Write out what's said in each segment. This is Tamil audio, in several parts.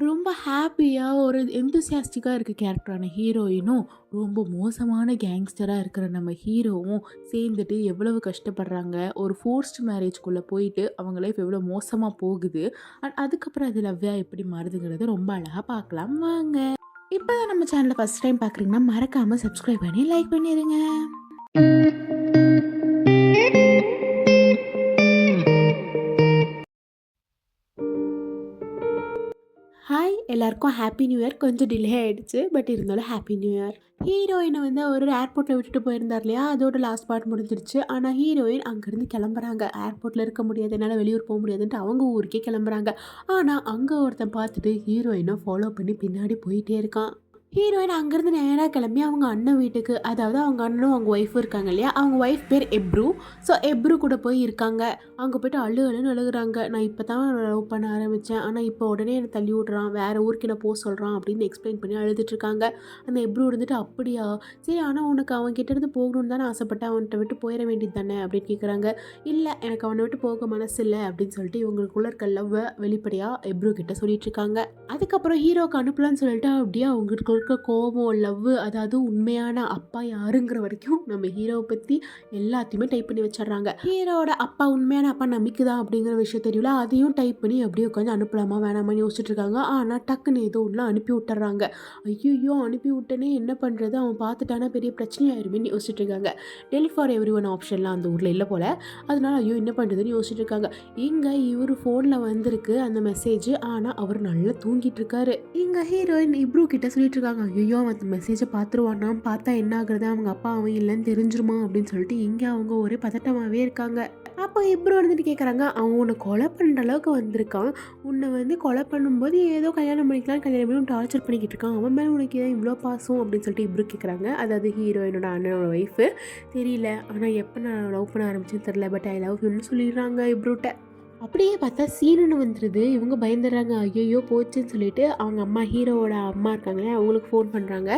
ரொம்ப ஹாப்பியாக ஒரு எந்தூசியாஸ்டிக்காக இருக்க கேரக்டரான ஹீரோயினும் ரொம்ப மோசமான கேங்ஸ்டராக இருக்கிற நம்ம ஹீரோவும் சேர்ந்துட்டு எவ்வளவு கஷ்டப்படுறாங்க ஒரு ஃபோர்ஸ்ட் மேரேஜ்குள்ளே போயிட்டு அவங்க லைஃப் எவ்வளோ மோசமாக போகுது அண்ட் அதுக்கப்புறம் அது லவ்வாக எப்படி மாறுதுங்கிறத ரொம்ப அழகாக பார்க்கலாம். வாங்க. இப்போ நம்ம சேனலை ஃபஸ்ட் டைம் பார்க்குறீங்கன்னா மறக்காமல் சப்ஸ்கிரைப் பண்ணி லைக் பண்ணிடுங்க எல்லாருக்கும் ஹாப்பி நியூ இயர் கொஞ்சம் டிலே ஆகிடுச்சு பட் இருந்தாலும் ஹாப்பி நியூ இயர் ஹீரோயினை வந்து அவர் ஏர்போர்ட்டில் விட்டுட்டு போயிருந்தார் இல்லையா? அதோட லாஸ்ட் பார்ட் முடிஞ்சிருச்சு. ஆனால் ஹீரோயின் அங்கேருந்து கிளம்புறாங்க. ஏர்போர்ட்டில் இருக்க முடியாது என்னால் வெளியூர் போக முடியாதுன்ட்டு அவங்க ஊருக்கே கிளம்புறாங்க. ஆனால் அங்கே ஒருத்தன் பார்த்துட்டு ஹீரோயினை ஃபாலோ பண்ணி பின்னாடி போயிட்டே இருக்கான். ஹீரோயின் அங்கேருந்து நேராக கிளம்பி அவங்க அண்ணன் வீட்டுக்கு அதாவது அவங்க அண்ணனும் அவங்க ஒய்ஃபும் இருக்காங்க இல்லையா? அவங்க ஒய்ஃப் பேர் எப்ரு ஸோ எப்ரு கூட போய் இருக்காங்க. அங்கே போயிட்டு அழு அழுன்னு அழுகுறாங்க. நான் இப்போ தான் லவ் பண்ண ஆரம்பித்தேன் ஆனால் இப்போ உடனே என்னை தள்ளி விட்றான். வேறு ஊருக்கு என்ன போக சொல்கிறான் அப்படின்னு எக்ஸ்பிளைன் பண்ணி அழுதுட்ருக்காங்க அந்த எப்ரு இருந்துட்டு அப்படியா? சரி ஆனால் உனக்கு அவன் கிட்டேருந்து போகணும்னு தானே ஆசைப்பட்டேன் அவன்கிட்ட விட்டு போயிட வேண்டியது தானே? அப்படின்னு கேட்குறாங்க இல்லை எனக்கு அவனை விட்டு போக மனசு இல்லை அப்படின்னு சொல்லிட்டு இவங்களுக்குள்ள இருக்க லவ்வை வெளிப்படையாக எப்ரு கிட்ட சொல்லிட்டு இருக்காங்க. அதுக்கப்புறம் ஹீரோக்கு அனுப்பலான்னு சொல்லிட்டு அப்படியே அவங்களுக்கு இருக்க கோபம் லவ் அதாவது உண்மையான அப்பா யாருங்கிற வரைக்கும் நம்ம ஹீரோவை பற்றி எல்லாத்தையுமே டைப் பண்ணி வச்சிடுறாங்க. ஹீரோட அப்பா உண்மையான அப்பா நம்பிக்கை தான் அப்படிங்கிற விஷயம் தெரியல. அதையும் டைப் பண்ணி அப்படியே உட்காந்து அனுப்பலாமா வேணாமான்னு யோசிச்சுட்டு இருக்காங்க. ஆனால் டக்குன்னு ஏதோ ஒன்று அனுப்பி விட்டுறாங்க. ஐயோ அனுப்பி விட்டனே என்ன பண்ணுறது அவன் பார்த்துட்டானா பெரிய பிரச்சனையாயிருமேன்னு யோசிச்சுட்டு இருக்காங்க. டெலி ஃபார் எவ்ரி ஒன் ஆப்ஷன்லாம் அந்த ஊரில் இல்லை போல். அதனால ஐயோ என்ன பண்ணுறதுன்னு யோசிச்சுட்டு இருக்காங்க. இங்கே இவர் ஃபோனில் வந்திருக்கு அந்த மெசேஜ் ஆனால் அவர் நல்லா தூங்கிட்டு இருக்காரு. இங்கே ஹீரோயின் இப்ரூ கிட்ட சொல்லிட்டு இருக்காங்க. ஐயோ அவன் அந்த மெசேஜை பார்த்துருவானா பார்த்தா என்ன ஆகுறது? அவங்க அப்பா அவன் இல்லைன்னு தெரிஞ்சிருமா? அப்படின்னு சொல்லிட்டு இங்கே அவங்க ஒரே பதட்டமாகவே இருக்காங்க. அப்போ இப்ரோ வந்துட்டு கேட்குறாங்க அவன் உன்னை கொலை பண்ணுற அளவுக்கு வந்திருக்கான். உன்னை வந்து கொலை பண்ணும்போது ஏதோ கல்யாணம் பண்ணிக்கலாம் கல்யாணம் பண்ணி டார்ச்சர் பண்ணிக்கிட்டு இருக்கான். அவன் மேலே உனக்கு ஏதோ இவ்வளோ பாசம்? அப்படின்னு சொல்லிட்டு இப்ரோ கேட்குறாங்க அதாவது ஹீரோயினோட அண்ணனோட ஒய்ஃபு தெரியல. ஆனால் எப்போ நான் லவ் பண்ண ஆரம்பிச்சேன்னு தெரில பட் ஐ லவ் ஹிம்னு சொல்லிடுறாங்க இப்ரோட்ட. அப்படியே பார்த்தா சீனுன்னு வந்துடுது இவங்க பயந்துடுறாங்க ஐயோ போச்சுன்னு சொல்லிட்டு அவங்க அம்மா ஹீரோவோட அம்மா இருக்காங்களே அவங்களுக்கு ஃபோன் பண்ணுறாங்க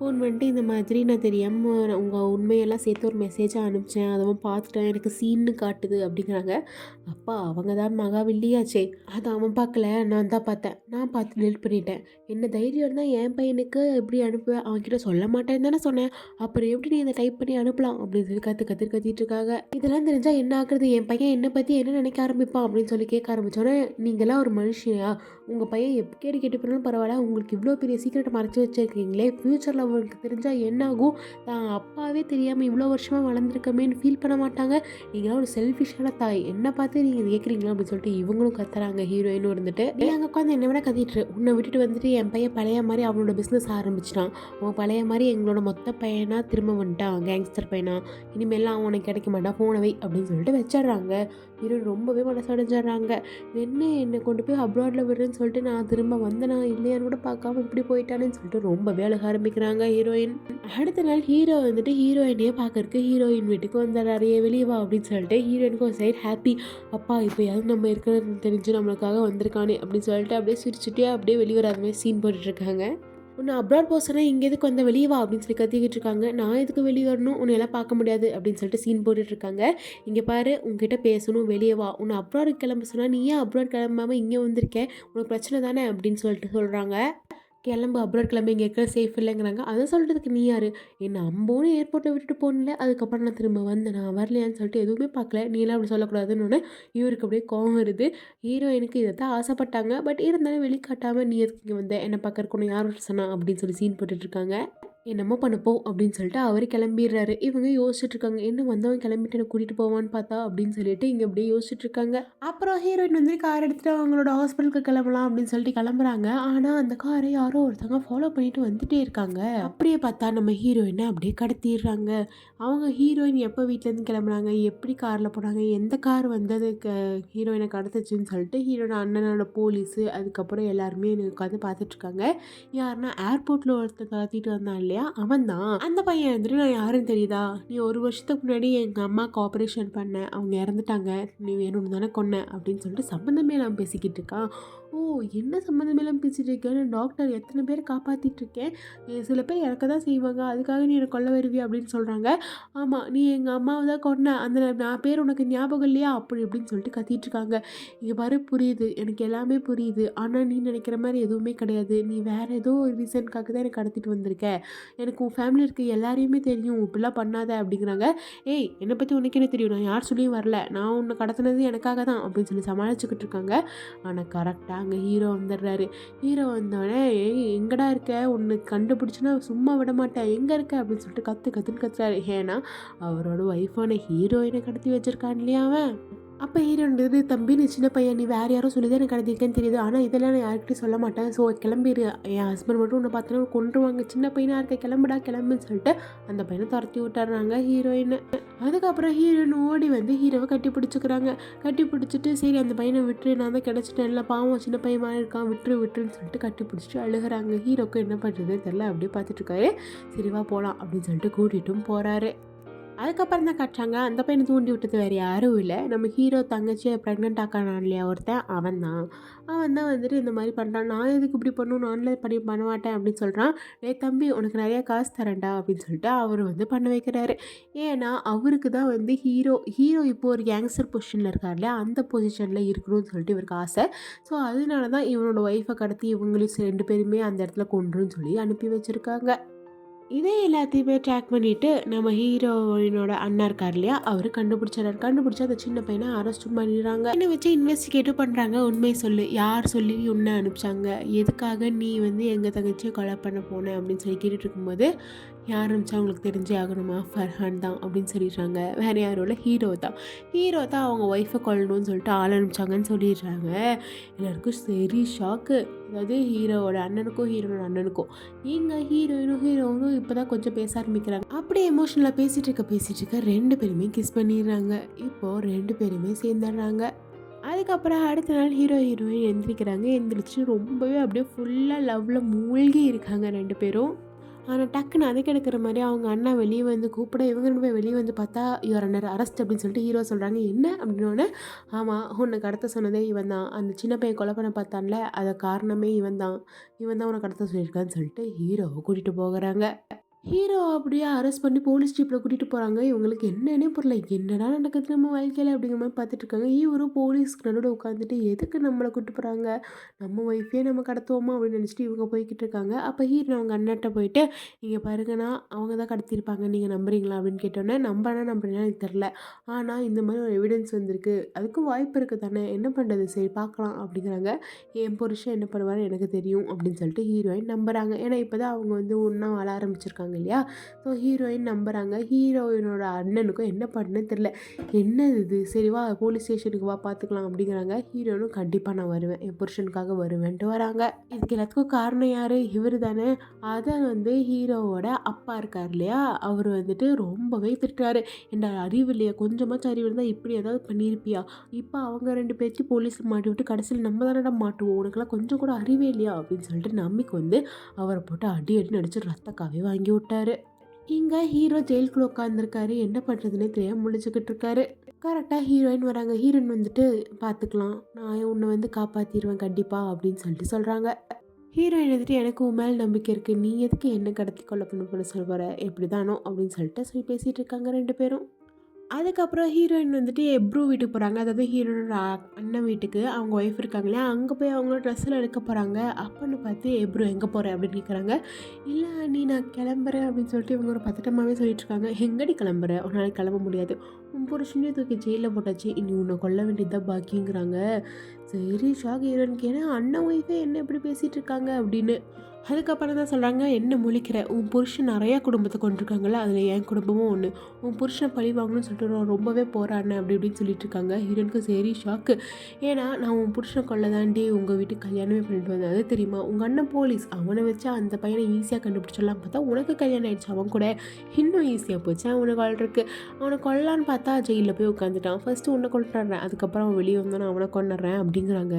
ஃபோன் வந்துட்டு இந்த மாதிரி நான் தெரியாமல் உங்கள் உண்மையெல்லாம் சேர்த்து ஒரு மெசேஜாக அனுப்பிச்சேன். அதெல்லாம் பார்த்துட்டேன். எனக்கு சீன்னு காட்டுது அப்படிங்கிறாங்க. அப்பா அவங்க தான் மகா வில்லியாச்சே. அது அவன் பார்க்கல. நான் தான் பார்த்தேன். நான் பார்த்து டெலிட் பண்ணிட்டேன். என்ன தைரியம் இருந்தால் என் பையனுக்கு எப்படி அனுப்புவேன் அவன்கிட்ட சொல்ல மாட்டேன்னு தானே சொன்னேன். அப்புறம் எப்படி நீ இதை டைப் பண்ணி அனுப்பலாம்? அப்படின்னு சொல்லி கற்று கற்று கத்திட்டு இருக்காங்க. இதெல்லாம் தெரிஞ்சால் என்ன ஆகுறது? என் பையன் என்னை பற்றி என்ன நினைக்க ஆரம்பிப்பான்? அப்படின்னு சொல்லி கேட்க ஆரம்பித்தோன்னே நீங்களாம் ஒரு மனுஷியா? உங்கள் பையன் எப்போ கேட்டு கேட்டு போனாலும் பரவாயில்ல. உங்களுக்கு இவ்வளோ பெரிய சீக்கிரட்டை மறைச்சி வச்சுருக்கீங்களே. ஃப்யூச்சரில் அவங்களுக்கு தெரிஞ்சால் என்ன ஆகும்? தான் அப்பாவே தெரியாமல் இவ்வளோ வருஷமாக வளர்ந்துருக்கமேன்னு ஃபீல் பண்ண மாட்டாங்க. நீங்களாம் ஒரு செல்ஃபிஷான தாய். என்ன பார்த்து நீங்கள் இது கேட்குறீங்களா அப்படின்னு சொல்லிட்டு இவங்களும் கத்துறாங்க ஹீரோயினும் இருந்துட்டு. நீ அங்கே உட்காந்து என்ன விட கத்திட்டு உன்னை விட்டுட்டு வந்துட்டு என் பையன் பழைய மாதிரி அவனோட பிஸ்னஸ் ஆரம்பிச்சிட்டான். அவன் பழைய மாதிரி எங்களோட மொத்த பையனாக திரும்ப வந்துட்டான் கேங்ஸ்டர் பையனா. இனிமேல்லாம் அவனுக்கு கிடைக்க மாட்டான் ஃபோனை வை அப்படின்னு சொல்லிட்டு வச்சிடுறாங்க. ஹீரோயின் ரொம்பவே மனசடைஞ்சிடுறாங்க. என்ன என்னை கொண்டு போய் அப்ராடில் விடுறேன்னு சொல்லிட்டு நான் திரும்ப வந்தேனா இல்லையான்னு கூட பார்க்காம இப்படி போயிட்டானேன்னு சொல்லிட்டு ரொம்ப வேலை ஆரம்பிக்கிறாங்க ஹீரோயின். அடுத்த நாள் ஹீரோ வந்துட்டு ஹீரோயினையே பார்க்கறக்கு ஹீரோயின் வீட்டுக்கு வந்துடுறாரு நிறைய வெளியே வா அப்படின்னு சொல்லிட்டு ஹீரோயினுக்கு ஒரு சைடு ஹாப்பி அப்பா இப்போ யாரும் நம்ம இருக்கிறது தெரிஞ்சு நம்மளுக்காக வந்திருக்கானே அப்படின்னு சொல்லிட்டு அப்படியே சிரிச்சுட்டே அப்படியே வெளியே வராத மாதிரி சீன் போட்டுட்ருக்காங்க உன்னை அப்ராட் போக சொன்னால் இங்கே எதுக்கு வந்த? வெளியே வா அப்படின்னு சொல்லி கத்திக்கிட்டு இருக்காங்க. நான் எதுக்கு வெளியே வரணும்? உன்னை எல்லாம் பார்க்க முடியாது அப்படின்னு சொல்லிட்டு சீன் போட்டுட்டு இருக்காங்க. இங்கே பாரு உங்ககிட்ட பேசணும் வெளியே வா. உன்னை அப்ராடு கிளம்ப சொன்னால் நீ ஏன் அப்ராட் கிளம்பாமல் இங்கே வந்திருக்கேன் உனக்கு பிரச்சனை தானே அப்படின்னு சொல்லிட்டு சொல்கிறாங்க கிளம்பு அப்ராட் கிளம்பி இங்கே இருக்கிற சேஃப் இல்லைங்கிறாங்க. அதை சொல்கிறதுக்கு நீ யார்? என்னை அம்போன்னு ஏர்போர்ட்டை விட்டுட்டு போகல அதுக்கப்புறம் நான் திரும்ப வந்தேன். நான் வரலையான்னு சொல்லிட்டு எதுவுமே பார்க்கல. நீலாம் அப்படி சொல்லக்கூடாதுன்னு ஒன்று இவருக்கு அப்படியே கோவம் வருது. ஹீரோயினுக்கு இதை தான் ஆசைப்பட்டாங்க. பட் இருந்தாலும் வெளிக்காட்டாமல் நீ எதுக்கு இங்கே வந்த? என்னை பார்க்கறக்கு ஒன்று யார் சொன்னா? அப்படின்னு சொல்லி சீன் போட்டுட்ருக்காங்க என்னமோ பண்ணப்போம் அப்படின்னு சொல்லிட்டு அவர் கிளம்பிடுறாரு. இவங்க யோசிச்சுட்டு இருக்காங்க என்ன வந்தவன் கிளம்பிட்டு என்ன கூட்டிகிட்டு போவான்னு பார்த்தா? அப்படின்னு சொல்லிட்டு இங்கே அப்படியே யோசிச்சுட்டு இருக்காங்க. அப்புறம் ஹீரோயின் வந்து கார் எடுத்துகிட்டு அவங்களோட ஹாஸ்பிட்டலுக்கு கிளம்பலாம் அப்படின்னு சொல்லிட்டு கிளம்புறாங்க. ஆனால் அந்த காரை யாரோ ஒருத்தவங்க ஃபாலோ பண்ணிட்டு வந்துட்டே இருக்காங்க. அப்படியே பார்த்தா நம்ம ஹீரோயினை அப்படியே கடத்திடுறாங்க. அவங்க ஹீரோயின் எப்போ வீட்டிலேருந்து கிளம்புறாங்க எப்படி காரில் போனாங்க எந்த கார் வந்தது ஹீரோயினை கடத்துச்சுன்னு சொல்லிட்டு ஹீரோட அண்ணனோட போலீஸு அதுக்கப்புறம் எல்லாருமே எனக்கு உட்காந்து பார்த்துட்ருக்காங்க யாருன்னா ஏர்போர்ட்டில் ஒருத்தர் கடத்திட்டு வந்தாங்க இல்லையா? அவன் தான். அந்த பையன் வந்துட்டு நான் யாருன்னு தெரியுதா? நீ ஒரு வருஷத்துக்கு முன்னாடி எங்கள் அம்மாவுக்கு ஆப்ரேஷன் பண்ண. அவங்க இறந்துட்டாங்க. நீ வேணும்னு தானே கொன்ன. அப்படின்னு சொல்லிட்டு சம்மந்தமே இல்லாமல் பேசிக்கிட்டு இருக்கான். ஓ என்ன சம்மந்தமெல்லாம் பேசிகிட்டு இருக்கேன் டாக்டர் எத்தனை பேர் காப்பாற்றிட்டு இருக்கேன்? சில பேர் இறக்க தான் செய்வாங்க. அதுக்காக நீ என்னை கொல்ல வருவியா? அப்படின்னு சொல்கிறாங்க ஆமாம் நீ எங்கள் அம்மாவை தான் கொன்ன. அந்த நான் பேர் உனக்கு ஞாபகம் இல்லையா? அப்படி இப்படின்னு சொல்லிட்டு கத்திட்டு இருக்காங்க. இங்கே பாரு புரியுது. எனக்கு எல்லாமே புரியுது. ஆனால் நீ நினைக்கிற மாதிரி எதுவுமே கிடையாது. நீ வேறு ஏதோ ஒரு ரீசனுக்காக தான் எனக்கு கடத்திட்டு வந்திருக்க. எனக்கு உன் ஃபேமிலி இருக்க எல்லாரையுமே தெரியும். இப்படிலாம் பண்ணாத அப்படிங்கிறாங்க. ஏய் என்னை பற்றி உனக்கு என்ன தெரியும்? நான் யார் சொல்லியும் வரல. நான் உன்னை கடத்தினது எனக்காக தான் அப்படின்னு சொல்லி சமாளிச்சுக்கிட்டு இருக்காங்க. ஆனால் கரெக்டாக அங்கே ஹீரோ வந்துடுறாரு. ஹீரோ வந்தோடனே ஏய் எங்கடா இருக்க? உன்னை கண்டுபிடிச்சுன்னா சும்மா விட மாட்டேன். எங்கே இருக்க? அப்படின்னு சொல்லிட்டு கற்று கற்றுன்னு கத்துறாரு. ஏன்னா அவரோட ஒய்ஃபான ஹீரோயினை கடத்தி வச்சுருக்கான் இல்லையா அவன்? அப்போ ஹீரோன்றது தம்பி நீ சின்ன பையன் நீ வேறு யாரும் சொல்லி தான் எனக்கு கடத்திருக்கேன்னு தெரியுது. ஆனால் இதெல்லாம் நான் யார்கிட்டயும் சொல்ல மாட்டேன். ஸோ கிளம்பிடு என் ஹஸ்பண்ட் மட்டும் உன்னை பார்த்தோன்னா கொண்டுருவாங்க சின்ன பையனாக இருக்க கிளம்புடா கிளம்புன்னு சொல்லிட்டு அந்த பையனை துரத்தி விட்டுறாங்க ஹீரோயினை அதுக்கப்புறம் ஹீரோயின் ஓடி வந்து ஹீரோவை கட்டி பிடிச்சிக்கிறாங்க. கட்டி பிடிச்சிட்டு சரி அந்த பையனை விட்டுரு. நான் தான் கிடச்சிட்டேன். இல்லை பாவம் சின்ன பையன் மாதிரி இருக்கான். விட்டுரு விட்டுருன்னு சொல்லிட்டு கட்டி பிடிச்சிட்டு அழுகுறாங்க. ஹீரோக்கு என்ன பண்ணுறதுன்னு தெரில அப்படியே பார்த்துட்டு இருக்காரு. சரிவா போகலாம் அப்படின்னு சொல்லிட்டு கூட்டிகிட்டும் போகிறாரு அதுக்கப்புறம் தான் காட்டுறாங்க. அந்த பையனை தூண்டி விட்டது வேறு யாரும் இல்லை. நம்ம ஹீரோ தங்கச்சியை ப்ரெக்னென்ட் ஆக்கான இல்லையா ஒருத்தன் அவன் தான். அவன் தான் வந்துட்டு இந்த மாதிரி பண்ணுறான் நான் எதுக்கு இப்படி பண்ணும் நானில் பண்ணி பண்ண மாட்டேன் அப்படின்னு சொல்கிறான் டே தம்பி உனக்கு நிறையா காசு தரேன்டா அப்படின்னு சொல்லிட்டு அவர் வந்து பண்ண வைக்கிறாரு. ஏன்னா அவருக்கு தான் வந்து ஹீரோ ஹீரோ இப்போ ஒரு கேங்ஸ்டர் பொசிஷனில் இருக்கார் இல்லையா அந்த பொசிஷனில் இருக்கணும்னு சொல்லிட்டு இவருக்கு ஆசை. ஸோ அதனால தான் இவனோட ஒய்ஃபை கடத்தி இவங்களும் ரெண்டு பேருமே அந்த இடத்துல கொண்டுன்னு சொல்லி அனுப்பி வச்சுருக்காங்க. இதே எல்லாத்தையுமே ட்ராக் பண்ணிவிட்டு நம்ம ஹீரோயினோட அண்ணா இருக்கார் இல்லையா? அவர் கண்டுபிடிச்சாரு. கண்டுபிடிச்சி அந்த சின்ன பையனை அரெஸ்ட்டும் பண்ணிடுறாங்க. என்ன வச்சு இன்வெஸ்டிகேட்டும் பண்ணுறாங்க உண்மை சொல்லு. யார் சொல்லி உன்னை அனுப்பிச்சாங்க? எதுக்காக நீ வந்து எங்கள் தங்கச்சியை கொலை பண்ண போன? அப்படின்னு சொல்லி கேட்டுட்டு இருக்கும்போது யார் அனுப்பிச்சா அவங்களுக்கு தெரிஞ்சே ஆகணுமா? ஃபர்ஹான் தான் அப்படின்னு சொல்லிடுறாங்க. வேறு யாரும் இல்லை ஹீரோ தான். ஹீரோ தான் அவங்க ஒய்ஃபை கொள்ளணும்னு சொல்லிட்டு ஆள் அனுப்பிச்சாங்கன்னு சொல்லிடுறாங்க. எல்லாருக்கும் சரி ஷாக்கு அதாவது ஹீரோவோட அண்ணனுக்கும் ஹீரோட அண்ணனுக்கும். நீங்கள் ஹீரோயினும் ஹீரோனும் இப்போ தான் கொஞ்சம் பேச ஆரம்பிக்கிறாங்க. அப்படியே எமோஷனலாக பேசிகிட்டு இருக்க பேசிகிட்டு இருக்க ரெண்டு பேருமே கிஸ் பண்ணிடுறாங்க. இப்போது ரெண்டு பேருமே சேர்ந்துடுறாங்க. அதுக்கப்புறம் அடுத்த நாள் ஹீரோ ஹீரோயின் எந்திரிக்கிறாங்க. எந்திரிச்சு ரொம்பவே அப்படியே ஃபுல்லாக லவ்வில் மூழ்கி இருக்காங்க ரெண்டு பேரும். ஆனால் டக்குன்னு அதுக்கு எடுக்கிற மாதிரி அவங்க அண்ணா வெளியே வந்து கூப்பிட இவங்க ரெண்டு பேர் வெளியே வந்து பார்த்தா யுவர் அண்ணர் அரெஸ்ட் அப்படின்னு சொல்லிட்டு ஹீரோ சொல்கிறாங்க என்ன? அப்படின்னோடனே ஆமாம் உன்னை கடத்த சொன்னதே இவன் தான். அந்த சின்ன பையன் கொலை பண்ண பார்த்தான்ல அதை காரணமே இவன் தான். இவன் தான் உன்னை கடத்த சொல்லியிருக்கான்னு சொல்லிட்டு ஹீரோவை கூட்டிகிட்டு போகிறாங்க. ஹீரோ அப்படியே அரெஸ்ட் பண்ணி போலீஸ் ஜீப்பில் கூட்டிகிட்டு போகிறாங்க இவங்களுக்கு என்னன்னே புரியல. என்னடா நடக்குது நம்ம வாழ்க்கையில் அப்படிங்கிற மாதிரி பார்த்துட்டு இருக்காங்க. இவரும் போலீஸ்க்கு நடுவில் உட்காந்துட்டு எதுக்கு நம்மளை கூட்டு போகிறாங்க நம்ம ஒய்ஃபே நம்ம கடத்துவோமா அப்படின்னு நினச்சிட்டு இவங்க போய்கிட்டு இருக்காங்க. அப்போ ஹீரோ அவங்க அண்ணாட்ட போயிட்டு இங்கே பாருங்கன்னா அவங்க தான் கடத்திருப்பாங்க நீங்கள் நம்புறீங்களா? அப்படின்னு கேட்டோன்னே நம்பனா நம்புறீங்களா எனக்கு தெரில ஆனால் இந்த மாதிரி ஒரு எவிடன்ஸ் வந்திருக்கு. அதுக்கும் வாய்ப்பு இருக்குது தானே. என்ன பண்ணுறது சரி பார்க்கலாம். அப்படிங்கிறாங்க. என் புருஷன் என்ன பண்ணுவார்? எனக்கு தெரியும். அப்படின்னு சொல்லிட்டு ஹீரோயின் நம்புறாங்க. ஏன்னா இப்போ தான் அவங்க வந்து ஒன்றா வாழ ஆரம்பிச்சிருக்காங்க. இல்லையா? ஸோ ஹீரோயின் நம்புகிறாங்க ஹீரோயினோட அண்ணனுக்கும் என்ன பண்ணுன்னு தெரில என்ன இது? சரி வா போலீஸ் ஸ்டேஷனுக்கு வா பார்த்துக்கலாம் அப்படிங்கிறாங்க. ஹீரோனும் கண்டிப்பாக நான் வருவேன். என் புருஷனுக்காக வருவேன்ட்டு வராங்க. இதுக்கு எல்லாத்துக்கும் காரணம் யார்? இவர் தானே அதை வந்து ஹீரோவோட அப்பா இருக்கார் இல்லையா? அவர் வந்துட்டு ரொம்பவே திட்டுறாரு. என்ன அறிவு இல்லையா? கொஞ்சமாச்சும் அறிவு இருந்தால் இப்படி ஏதாவது பண்ணியிருப்பியா இப்போ அவங்க ரெண்டு பேர்த்தையும் போலீஸில் மாட்டி விட்டு கடைசியில் நம்ம தானடா மாட்டுவோம். உனக்கெல்லாம் கொஞ்சம் கூட அறிவே இல்லையா? அப்படின்னு சொல்லிட்டு நம்பிக்கை வந்து அவரை போட்டு அடி அடி நடிச்சு ரத்தக்காவே வாங்கி விட்டாரு. இங்கே ஹீரோ ஜெயிலுக்குள்ள உட்காந்துருக்காரு என்ன பண்ணுறதுனே தெரியாம முடிச்சுக்கிட்டு இருக்காரு. கரெக்டாக ஹீரோயின் வராங்க. ஹீரோயின் வந்துட்டு பார்த்துக்கலாம் நான் உன்னை வந்து காப்பாற்றிடுவேன் கண்டிப்பாக அப்படின்னு சொல்லிட்டு சொல்கிறாங்க ஹீரோயின் வந்துட்டு எனக்கு உன் மேல் நம்பிக்கை இருக்குது நீ எதுக்கு என்ன கடத்தி கொள்ள பண்ண பண்ண சொல்ல போகிற எப்படி தானோ அப்படின்னு சொல்லிட்டு சொல்லி பேசிகிட்டு இருக்காங்க ரெண்டு பேரும். அதுக்கப்புறம் ஹீரோயின் வந்துட்டு எப்ரூ வீட்டுக்கு போகிறாங்க அதாவது ஹீரோனோட அண்ணன் வீட்டுக்கு. அவங்க ஒய்ஃப் இருக்காங்களே அங்கே போய் அவங்களோட ட்ரெஸ்ஸில் எடுக்க போகிறாங்க அப்பன்னு பார்த்து எப்ரூ எங்கே போகிற அப்படின்னு கேட்குறாங்க இல்லை நீ நான் கிளம்புறேன் அப்படின்னு சொல்லிட்டு இவங்க ஒரு பதட்டமாகவே சொல்லிட்டு இருக்காங்க. எங்கடி கிளம்புற? உன்னால் கிளம்ப முடியாது. உன் புருஷனே தூக்கி ஜெயிலில் போட்டாச்சு. இனி உன்னை கொல்ல வேண்டியதுதான் பாக்கிங்கிறாங்க. சரி ஷாக் ஹீரோயின் ஏன்னா அண்ணன் ஒய்ஃபே என்ன இப்படி பேசிகிட்டு இருக்காங்க? அப்படின்னு அதுக்கப்புறம் தான் சொல்கிறாங்க என்ன முழிக்கிற? உன் புருஷன் நிறையா குடும்பத்தை கொண்டிருக்காங்கல்ல அதில் என் குடும்பமும் ஒன்று உன் புருஷன் பழி வாங்கணும்னு சொல்லிட்டு நான் ரொம்பவே போராடினேன் அப்படி இப்படின்னு சொல்லிட்டு இருக்காங்க. ஹீரோனுக்கு சரி ஷாக்கு. ஏன்னா நான் உன் புருஷன் கொள்ள தாண்டி உங்கள் வீட்டுக்கு கல்யாணமே பண்ணிட்டு வந்தேன். அது தெரியுமா? உங்கள் அண்ணன் போலீஸ் அவனை வச்சா அந்த பையனை ஈஸியாக கண்டுபிடிச்சிடலாம் பார்த்தா உனக்கு கல்யாணம் ஆயிடுச்சு அவன் கூட இன்னும் ஈஸியாக போச்சு அவனுக்கு கொள்றதுக்கு அவனை கொல்லான்னு பார்த்தா ஜெயிலில் போய் உட்காந்துட்டான் ஃபஸ்ட்டு உன்னை கொண்டுறேன் அதுக்கப்புறம் அவன் வெளியே வந்தோன்னு அவனை கொண்டுறேன் அப்படிங்கிறாங்க.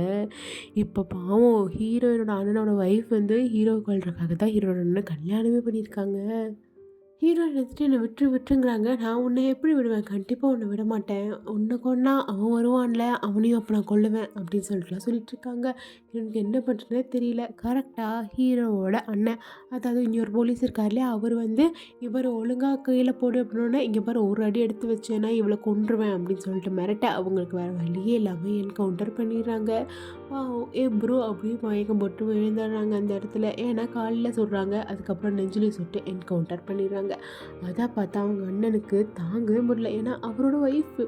இப்போ பாவம் ஹீரோயினோட அண்ணனோட ஒய்ஃப் வந்து ஹீரோ கொள்றதுக்காக தான் ஹீரோட கல்யாணமே பண்ணியிருக்காங்க. ஹீரோயின் எடுத்துகிட்டு என்னை விட்டு விட்டுங்கிறாங்க நான் உன்னை எப்படி விடுவேன்? கண்டிப்பாக உன்னை விட மாட்டேன். உன்னை கொன்னா அவன் வருவான்ல அவனையும் அப்போ நான் கொல்லுவேன் அப்படின்னு சொல்லிட்டுலாம் சொல்லிட்டு இருக்காங்க எனக்கு என்ன பண்ணுறதுனே தெரியல. கரெக்டாக ஹீரோவோட அண்ணன். அதாவது இன்னொரு போலீஸ் இருக்கார் இல்லையா? அவர் வந்து இவர் ஒழுங்காக கையில் போடு அப்படின்னா இங்கே பாரு ஒரு அடி எடுத்து வச்சேன்னா இவளை கொன்றுவேன் அப்படின்னு சொல்லிட்டு மிரட்ட அவங்களுக்கு வேறு வழியே இல்லாமல் என்கவுண்டர் பண்ணிடுறாங்க. ஏ ப்ரோ அப்படியே மயக்கம் போட்டு விழுந்துடுறாங்க அந்த இடத்துல. ஏன்னா காலில் சொல்கிறாங்க அதுக்கப்புறம் நெஞ்சிலே சுட்டு என்கவுண்டர் பண்ணிடுறாங்க. அதை பார்த்தா அவங்க அண்ணனுக்கு தாங்கவே முடியல. ஏன்னா அவரோட ஒய்ஃபு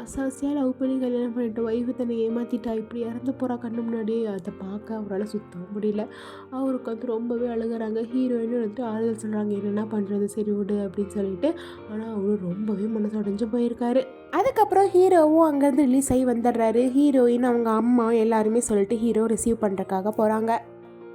அசாசியாக லவ் பண்ணி கல்யாணம் பண்ணிட்டு ஒய்ஃபு தன்னை ஏமாற்றிட்டா இப்படி இறந்து போகிறா கண்ணு முன்னாடி அதை பார்க்க அவரால் சுத்தவும் முடியல. அவருக்கு வந்து ரொம்பவே அழுகுறாங்க. ஹீரோயினும் வந்துட்டு ஆறுதல் சொல்கிறாங்க என்னென்ன பண்ணுறது சரி விடு அப்படின்னு சொல்லிட்டு. ஆனால் அவரு ரொம்பவே மனசு உடஞ்சு போயிருக்காரு. அதுக்கப்புறம் ஹீரோவும் அங்கேருந்து ரிலீஸ் ஆகி வந்துடுறாரு. ஹீரோயின் அவங்க அம்மா எல்லாருமே அப்படின்னு சொல்லிட்டு ஹீரோ ரிசீவ் பண்ணுறக்காக போகிறாங்க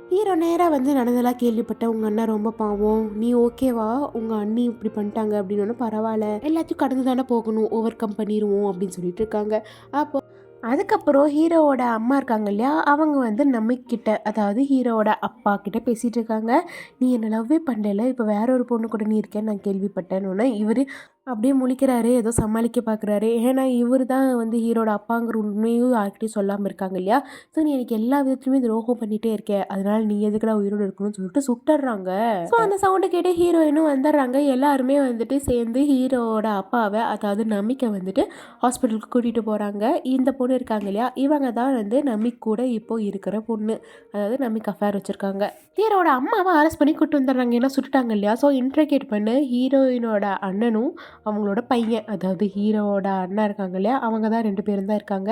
ஹீரோ நேராக வந்து நடந்ததெல்லாம் கேள்விப்பட்ட உங்கள் அண்ணன் ரொம்ப பாவம். நீ ஓகேவா உங்கள் அண்ணி இப்படி பண்ணிட்டாங்க அப்படின்னு பரவாயில்ல. எல்லாத்தையும் கடந்து தானே போகணும். ஓவர் கம் பண்ணிடுவோம் அப்படின்னு சொல்லிட்டு இருக்காங்க. அப்போ அதுக்கப்புறம் ஹீரோவோட அம்மா இருக்காங்க இல்லையா? அவங்க வந்து நம்மக்கிட்ட அதாவது ஹீரோவோட அப்பா கிட்ட பேசிகிட்டு இருக்காங்க. நீ என்னை லவ்வே பண்ணல இப்போ வேற ஒரு பொண்ணு கூட நீ இருக்கேன்னு நான் கேள்விப்பட்டேன்னு இவர் அப்படியே முழிக்கிறாரு ஏதோ சமாளிக்க பார்க்குறாரு. ஏன்னா இவர் தான் வந்து ஹீரோட அப்பாங்கிற உண்மையும் யார்கிட்டையும் சொல்லாமல் இருக்காங்க இல்லையா? ஸோ நீ எனக்கு எல்லா விதத்துலையுமே துரோகம் பண்ணிகிட்டே இருக்கேன் அதனால நீ எதுக்குடா உயிரோடு இருக்கணும்னு சொல்லிட்டு சுட்டுறாங்க ஸோ அந்த சவுண்டை கேட்டு ஹீரோயினும் வந்துடுறாங்க. எல்லாருமே வந்துட்டு சேர்ந்து ஹீரோவோட அப்பாவை அதாவது நம்பிக்கை வந்துட்டு ஹாஸ்பிட்டலுக்கு கூட்டிகிட்டு போகிறாங்க இந்த பொண்ணு இருக்காங்க இல்லையா? இவங்க தான் வந்து நம்பிக் கூட இப்போ இருக்கிற பொண்ணு. அதாவது நம்பிக்கை அஃபேர் வச்சுருக்காங்க. ஹீரோட அம்மாவை அரெஸ்ட் பண்ணி கூட்டு வந்துடுறாங்க. ஏன்னா சுட்டுட்டாங்க இல்லையா? ஸோ இன்ட்ரகேட் பண்ணு ஹீரோயினோட அண்ணனும் அவங்களோட பையன் அதாவது ஹீரோவோட அண்ணா இருக்காங்க இல்லையா அவங்க தான் ரெண்டு பேரும் தான் இருக்காங்க.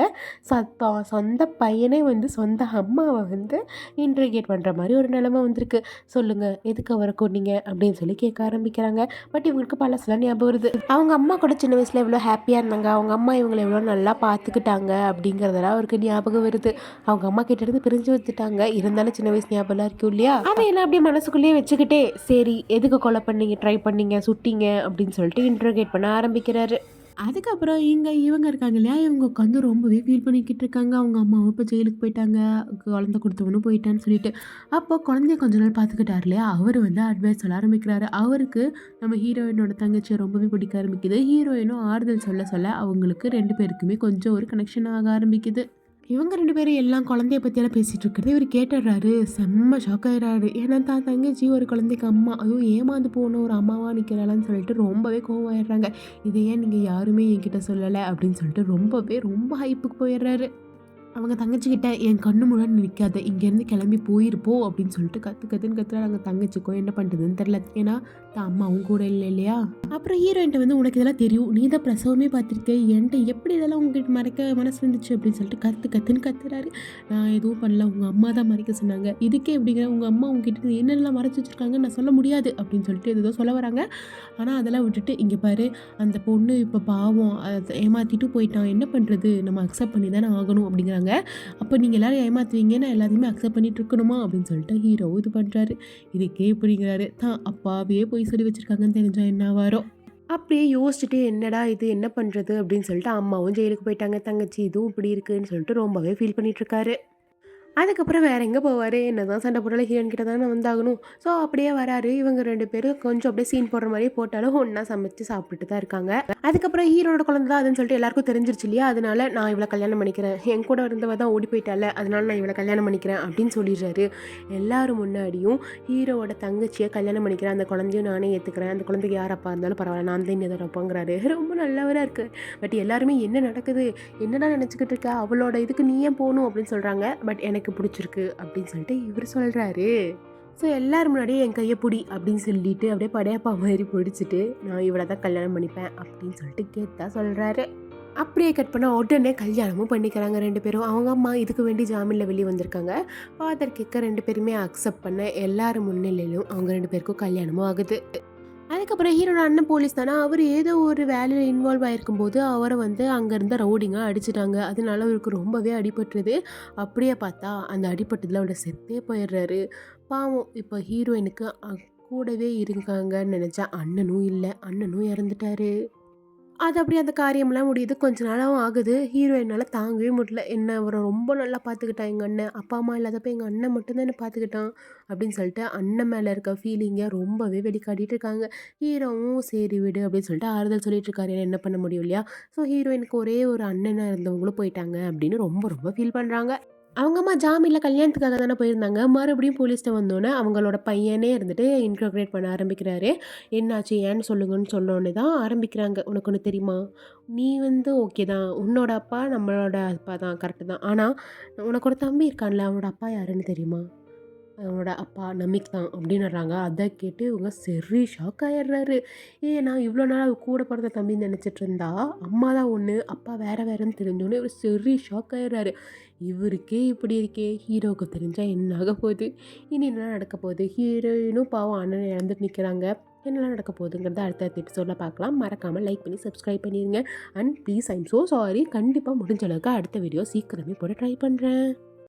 சத்தா சொந்த பையனே வந்து சொந்த அம்மாவை வந்து இன்ட்ரிகேட் பண்ணுற மாதிரி ஒரு நிலமை வந்திருக்கு. சொல்லுங்கள் எதுக்கு அவரை கொண்டீங்க அப்படின்னு சொல்லி கேட்க ஆரம்பிக்கிறாங்க. பட் இவங்களுக்கு பழசுலாம் ஞாபகம் வருது. அவங்க அம்மா கூட சின்ன வயசில் எவ்வளோ ஹாப்பியாக இருந்தாங்க அவங்க அம்மா இவங்களை எவ்வளோ நல்லா பார்த்துக்கிட்டாங்க அப்படிங்கிறதெல்லாம் அவருக்கு ஞாபகம் வருது. அவங்க அம்மா கிட்டேருந்து பிரிஞ்சு வச்சுட்டாங்க இருந்தாலும் சின்ன வயசு ஞாபகம்லாம் இருக்கும் இல்லையா? அதையெல்லாம் அப்படியே மனசுக்குள்ளேயே வச்சுக்கிட்டே சரி எதுக்கு கொலை பண்ணீங்க ட்ரை பண்ணீங்க சுட்டிங்க அப்படின்னு சொல்லிட்டு இன்ட்ரோகேட் பண்ண ஆரம்பிக்கிறாரு. அதுக்கப்புறம் இங்கே இவங்க இருக்காங்க இல்லையா? இவங்க உட்காந்து ரொம்பவே ஃபீல் பண்ணிக்கிட்டு இருக்காங்க. அவங்க அம்மாவும் இப்போ ஜெயிலுக்கு போயிட்டாங்க. குழந்தை கொடுத்தவனும் போயிட்டான்னு சொல்லிட்டு. அப்போ குழந்தைய கொஞ்ச நாள் பார்த்துக்கிட்டார் இல்லையா? அவர் வந்து அட்வைஸ் சொல்ல ஆரம்பிக்கிறாரு. அவருக்கு நம்ம ஹீரோயினோட தங்கச்சியை ரொம்பவே பிடிக்க ஆரம்பிக்குது. ஹீரோயினும் ஆறுதல் சொல்ல சொல்ல அவங்களுக்கு ரெண்டு பேருக்குமே கொஞ்சம் ஒரு கனெக்ஷன் ஆக ஆரம்பிக்குது. இவங்க ரெண்டு பேரும் எல்லாம் குழந்தைய பற்றியெல்லாம் பேசிகிட்டு இருக்கிறது. இவர் கேட்டுடுறாரு செம்ம ஷாக் ஆயிடுறாரு. ஏன்னா தான் தங்கச்சி ஒரு குழந்தைக்கு அம்மா. அதுவும் ஏமாந்து போகணும் ஒரு அம்மாவாக நிற்கிறாளான்னு சொல்லிட்டு ரொம்பவே கோவம் ஆயிடுறாங்க. இதையே ஏன் நீங்கள் யாருமே என்கிட்ட சொல்லலை? அப்படின்னு சொல்லிட்டு ரொம்பவே ரொம்ப ஹைப்புக்கு போயிடுறாரு. அவங்க தங்கச்சிக்கிட்ட என் கண்ணு முன்னாடி நிற்காத இங்கேருந்து கிளம்பி போயிருப்போ அப்படின்னு சொல்லிட்டு கற்று கற்றுன்னு கத்துறாங்க தங்கச்சிக்கோ என்ன பண்ணுறதுன்னு தெரில ஏன்னா தான் அம்மாவும் கூட இல்லை இல்லையா? அப்புறம் ஹீரோயின்ட்ட வந்து உனக்கு இதெல்லாம் தெரியும். நீ தான் பிரசவமே பார்த்துருக்க. என்கிட்ட எப்படி இதெல்லாம் உங்ககிட்ட மறைக்க மனசு வந்துச்சு அப்படின்னு சொல்லிட்டு கற்று கற்றுன்னு கத்துறாரு. நான் எதுவும் பண்ணல. உங்கள் அம்மா தான் மறைக்க சொன்னாங்க. இதுக்கே எப்படிங்கிற உங்கள் அம்மா உங்ககிட்ட என்னென்னலாம் மறைச்சி வச்சுருக்காங்க நான் சொல்ல முடியாது அப்படின்னு சொல்லிட்டு ஏதோ சொல்ல வராங்க. ஆனால் அதெல்லாம் விட்டுட்டு இங்கே பாரு அந்த பொண்ணு இப்போ பாவம் அதை ஏமாற்றிட்டு போயிட்டான். என்ன பண்ணுறது நம்ம அக்செப்ட் பண்ணி தானே ஆகணும் அப்படிங்கிறாங்க. அப்போ நீங்கள் எல்லோரும் ஏமாத்துவீங்க நான் எல்லாத்தையுமே அக்செப்ட் பண்ணிட்டு இருக்கணுமா? அப்படின்னு சொல்லிட்டு ஹீரோ இது பண்ணுறாரு இதுக்கே இப்படிங்கிறாரு தான் அப்பாவே போய் சொல்லி வச்சுருக்காங்கன்னு தெரிஞ்சால் என்ன வரும் அப்படியே யோசிச்சுட்டு என்னடா இது என்ன பண்ணுறது அப்படின்னு சொல்லிட்டு அம்மாவும் ஜெயிலுக்கு போயிட்டாங்க. தங்கச்சி இதுவும் இப்படி இருக்குன்னு சொல்லிட்டு ரொம்பவே ஃபீல் பண்ணிகிட்ருக்காரு அதுக்கப்புறம் வேறு எங்கே போவார்? என்ன தான் சண்டை போட்டாலும் ஹீரோன் கிட்ட தானே வந்தாகணும். ஸோ அப்படியே வராரு. இவங்க ரெண்டு பேரும் கொஞ்சம் அப்படியே சீன் போடுற மாதிரியே போட்டாலும் ஒன்றா சமைச்சு சாப்பிட்டுட்டு தான் இருக்காங்க. அதுக்கப்புறம் ஹீரோட குழந்தை தான் அதுன்னு சொல்லிட்டு எல்லாருக்கும் தெரிஞ்சிருச்சு இல்லையா? அதனால நான் இவ்வளோ கல்யாணம் பண்ணிக்கிறேன். என் கூட இருந்தவ தான் ஓடி போயிட்டால அதனால நான் இவ்வளோ கல்யாணம் பண்ணிக்கிறேன் அப்படின்னு சொல்லிடுறாரு. எல்லாரும் முன்னாடியும் ஹீரோவோட தங்கச்சியை கல்யாணம் பண்ணிக்கிறேன். அந்த குழந்தையும் நானே ஏற்றுக்கிறேன் அந்த குழந்தைக்கு யார் அப்பா இருந்தாலும் பரவாயில்ல நான் தான் இன்னும் அப்பாங்கிறாரு ரொம்ப நல்லவராக இருக்குது பட் எல்லாருமே என்ன நடக்குது? என்னடா நினச்சிக்கிட்டு இருக்க? அவளோட இதுக்கு நீ ஏன் போகணும் அப்படின்னு சொல்கிறாங்க பட் எனக்கு எனக்கு பிடிச்சிருக்கு அப்படின்னு சொல்லிட்டு இவர் சொல்கிறாரு ஸோ எல்லோரும் முன்னாடியே என் கையை பிடி அப்படின்னு சொல்லிட்டு அப்படியே படையப்பா மாதிரி பிடிச்சிட்டு நான் இவளை தான் கல்யாணம் பண்ணிப்பேன் அப்படின்னு சொல்லிட்டு கேட்டா சொல்கிறாரு அப்படியே கட் பண்ண உடனே கல்யாணமும் பண்ணிக்கிறாங்க ரெண்டு பேரும். அவங்க அம்மா இதுக்கு வேண்டி ஜாமீனில் வெளியே வந்திருக்காங்க. ஃபாதர் கேட்க ரெண்டு பேருமே அக்செப்ட் பண்ண எல்லாரும் முன்னிலையிலும் அவங்க ரெண்டு பேருக்கும் கல்யாணமும் ஆகுது. அதுக்கப்புறம் ஹீரோட அண்ணன் போலீஸ் தானே? அவர் ஏதோ ஒரு வேலையில் இன்வால்வ் ஆகிருக்கும் போது அவரை வந்து அங்கேருந்த ரவுடிங்காக அடிச்சிட்டாங்க. அதனால அவருக்கு ரொம்பவே அடிபட்டுருது. அப்படியே பார்த்தா அந்த அடிபட்டதில் அவரோட செத்தே போயிடுறாரு. பாவம் இப்போ ஹீரோயினுக்கு கூடவே இருக்காங்கன்னு நினச்சா அண்ணனும் இல்லை. அண்ணனும் இறந்துட்டாரு. அது அப்படியே அந்த காரியம்லாம் முடியுது. கொஞ்ச நாளாகவும் ஆகுது. ஹீரோயினால் தாங்கவே முடியல. என்ன அவரை ரொம்ப நல்லா பார்த்துக்கிட்டான் எங்கள் அண்ணன் அப்பா அம்மா இல்லாதப்ப எங்கள் அண்ணன் மட்டும்தான் என்ன பார்த்துக்கிட்டான் அப்படின்னு சொல்லிட்டு அண்ணன் மேலே இருக்க ஃபீலிங்கை ரொம்பவே வெளிக்காட்டிட்டு இருக்காங்க. ஹீரோவும் சரி விடு அப்படின்னு சொல்லிட்டு ஆறுதல் சொல்லிட்டு இருக்காரு. என்ன பண்ண முடியும் இல்லையா? ஸோ ஹீரோயினுக்கு ஒரே ஒரு அண்ணனாக இருந்தவங்களும் போயிட்டாங்க அப்படின்னு ரொம்ப ரொம்ப ஃபீல் பண்ணுறாங்க அவங்க அம்மா ஜாமீனில் கல்யாணத்துக்காக தானே போயிருந்தாங்க. மறுபடியும் போலீஸ்கிட்ட வந்தோன்னே அவங்களோட பையனே இருந்துட்டு இன்ட்ரோக்ரேட் பண்ண ஆரம்பிக்கிறாரு. என்னாச்சு? ஏன்னு சொல்லுங்கன்னு சொன்னோன்னே தான் ஆரம்பிக்கிறாங்க. உனக்கு ஒன்று தெரியுமா? நீ வந்து ஓகே தான். உன்னோட அப்பா நம்மளோட அப்பா தான். கரெக்டு தான். ஆனால் உனக்கு ஒரு தம்பி இருக்கான்ல. அவனோட அப்பா யாருன்னு தெரியுமா? அவனோட அப்பா நமிக் தான் அப்படின்னுறாங்க. அதை கேட்டு இவங்க சரி ஷாக் ஆயிடுறாரு. ஏ நான் இவ்வளோ நாள் அவ கூட பிறந்த தம்பின்னு நினச்சிட்டு இருந்தா அம்மா தான் ஒன்று அப்பா வேறு வேறுன்னு தெரிஞ்சோன்னே இவர் சரி ஷாக் ஆயிடுறாரு. இவருக்கே இப்படி இருக்கே ஹீரோவுக்கு தெரிஞ்சால் என்ன ஆக போகுது? இனி என்ன நடக்க போகுது? ஹீரோயினும் பாவம் அண்ணன் இழந்துட்டு நிற்கிறாங்க என்னெல்லாம் நடக்க போகுதுங்கிறத அடுத்த எபிசோடில் பார்க்கலாம். மறக்காமல் லைக் பண்ணி சப்ஸ்கிரைப் பண்ணிடுங்க and please I'm so sorry கண்டிப்பாக முடிஞ்ச அளவுக்கு அடுத்த வீடியோ சீக்கிரமே போட ட்ரை பண்ணுறேன்